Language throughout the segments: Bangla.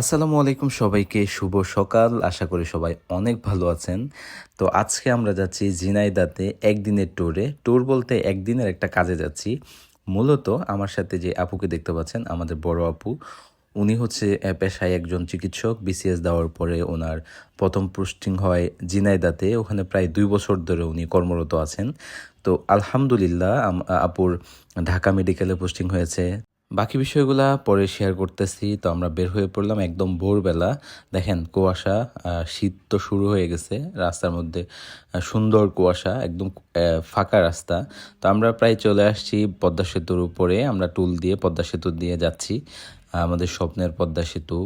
আসসালামু আলাইকুম সবাইকে, শুভ সকাল। আশা করি সবাই অনেক ভালো আছেন। তো আজকে আমরা যাচ্ছি ঝিনাইদাতে একদিনের ট্যুরে ট্যুর বলতে একদিনের একটা কাজে যাচ্ছি। মূলত আমার সাথে যে আপুকে দেখতে পাচ্ছেন, আমাদের বড় আপু, উনি হচ্ছে পেশায় একজন চিকিৎসক। বিসিএস দেওয়ার পরে ওনার প্রথম পোস্টিং হয় জিনাইদাতে ওখানে প্রায় দুই বছর ধরে উনি কর্মরত আছেন। তো আলহামদুলিল্লাহ আপুর ঢাকা মেডিকেলে পোস্টিং হয়েছে। বাকি বিষয়গুলা পরে শেয়ার করতেছি। তো আমরা বের হয়ে পড়লাম একদম ভোরবেলা। দেখেন, কুয়াশা শীত তো শুরু হয়ে গেছে রাস্তার মধ্যে। সুন্দর কুয়াশা, একদম ফাঁকা রাস্তা। তো আমরা প্রায় চলে আসছি পদ্মা সেতুর উপরে। আমরা টুল দিয়ে পদ্মা সেতু দিয়ে যাচ্ছি। আমাদের স্বপ্নের পদ্মা সেতু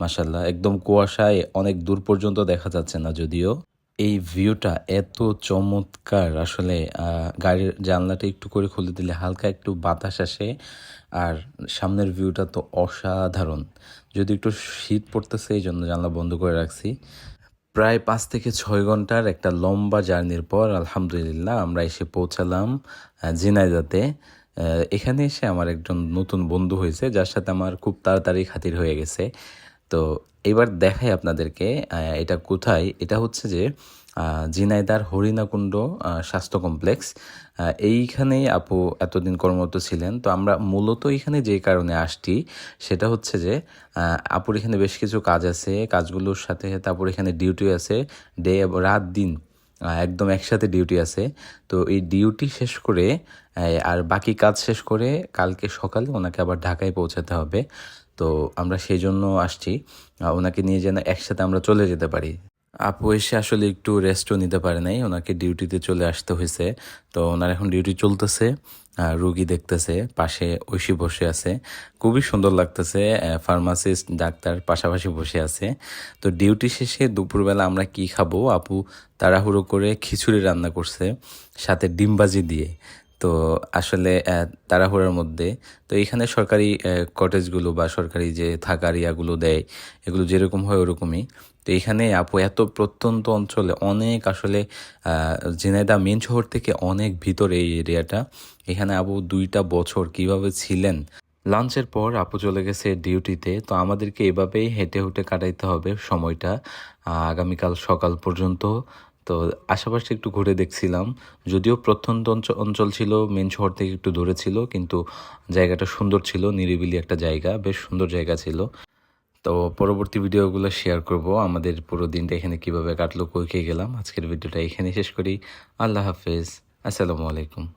মাসাল্লাহ একদম কুয়াশায় অনেক দূর পর্যন্ত দেখা যাচ্ছে না যদিও। এই ভিউটা এত চমৎকার। আসলে গাড়ির জানলাটা একটু করে খুলে দিলে হালকা একটু বাতাস আসে আর সামনের ভিউটা তো অসাধারণ। যদি একটু শীত পড়তেছে এই জন্য জানলা বন্ধ করে রাখছি। প্রায় পাঁচ থেকে ছয় ঘণ্টার একটা লম্বা জার্নির পর আলহামদুলিল্লাহ আমরা এসে পৌঁছালাম আহ, এখানে এসে আমার একজন নতুন বন্ধু হয়েছে যার সাথে আমার খুব তাড়াতাড়ি খাতির হয়ে গেছে। তো এবার দেখাই আপনাদেরকে এটা কোথায়? এটা হচ্ছে যে জিনাইদার হরিণাকুণ্ড স্বাস্থ্য কমপ্লেক্স। এইখানেই আপু এতদিন কর্মরত ছিলেন। তো আমরা মূলত এখানে যে কারণে আসছি, সেটা হচ্ছে যে আপুর এখানে বেশ কিছু কাজ আছে। কাজগুলোর সাথে তারপর এখানে ডিউটি আছে। ডে, রাত, দিন একদম একসাথে ডিউটি আছে। তো এই ডিউটি শেষ করে আর বাকি কাজ শেষ করে কালকে সকালে ওনাকে আবার ঢাকায় পৌঁছাতে হবে। তো আমরা সেই জন্য আসছি ওনাকে নিয়ে যেন একসাথে আমরা চলে যেতে পারি। আপু এসে আসলে একটু রেস্টও নিতে পারে নাই। ওনাকে ডিউটিতে চলে আসতে হয়েছে। তো ওনার এখন ডিউটি চলতেছে। রুগী দেখতেছে। পাশে ঐশী বসে আছে। খুবই সুন্দর লাগতেছে। ফার্মাসিস্ট ডাক্তার পাশাপাশি বসে আছে। তো ডিউটি শেষে দুপুরবেলা আমরা কি খাব? আপু তাড়াহুড়ো করে খিচুড়ি রান্না করছে। সাথে ডিমবাজি দিয়ে। তো আসলে তাড়াহুড়োর মধ্যে, তো এখানে সরকারি কটেজগুলো বা সরকারি যে থাকার ইয়াগুলো দেয়, এগুলো যেরকম হয় ওরকমই। তো এখানে আপু এত প্রত্যন্ত অঞ্চলে অনেক আসলে ঝিনাইদহ মেন শহর থেকে অনেক ভিতরে এই এরিয়াটা। এখানে আপু দুইটা বছর কীভাবে ছিলেন? লাঞ্চের পর আপু চলে গেছে ডিউটিতে, তো আমাদেরকে এভাবেই হেঁটে হুটে কাটাইতে হবে সময়টা। আগামীকাল সকাল পর্যন্ত তো আশেপাশে একটু ঘুরে দেখছিলাম। যদিও প্রত্যন্ত অঞ্চ- অঞ্চল ছিল, মেন শহর থেকে একটু দূরে ছিল, কিন্তু জায়গাটা সুন্দর ছিল, নিরিবিলি একটা জায়গা, বেশ সুন্দর জায়গা ছিল। তো পরবর্তী ভিডিওগুলো শেয়ার করব। আমাদের পুরো দিনটা এখানে কীভাবে কাটলো, কই গেলাম, আজকের ভিডিওটা এখানে শেষ করি। আল্লাহ হাফেজ। আসসালামু আলাইকুম।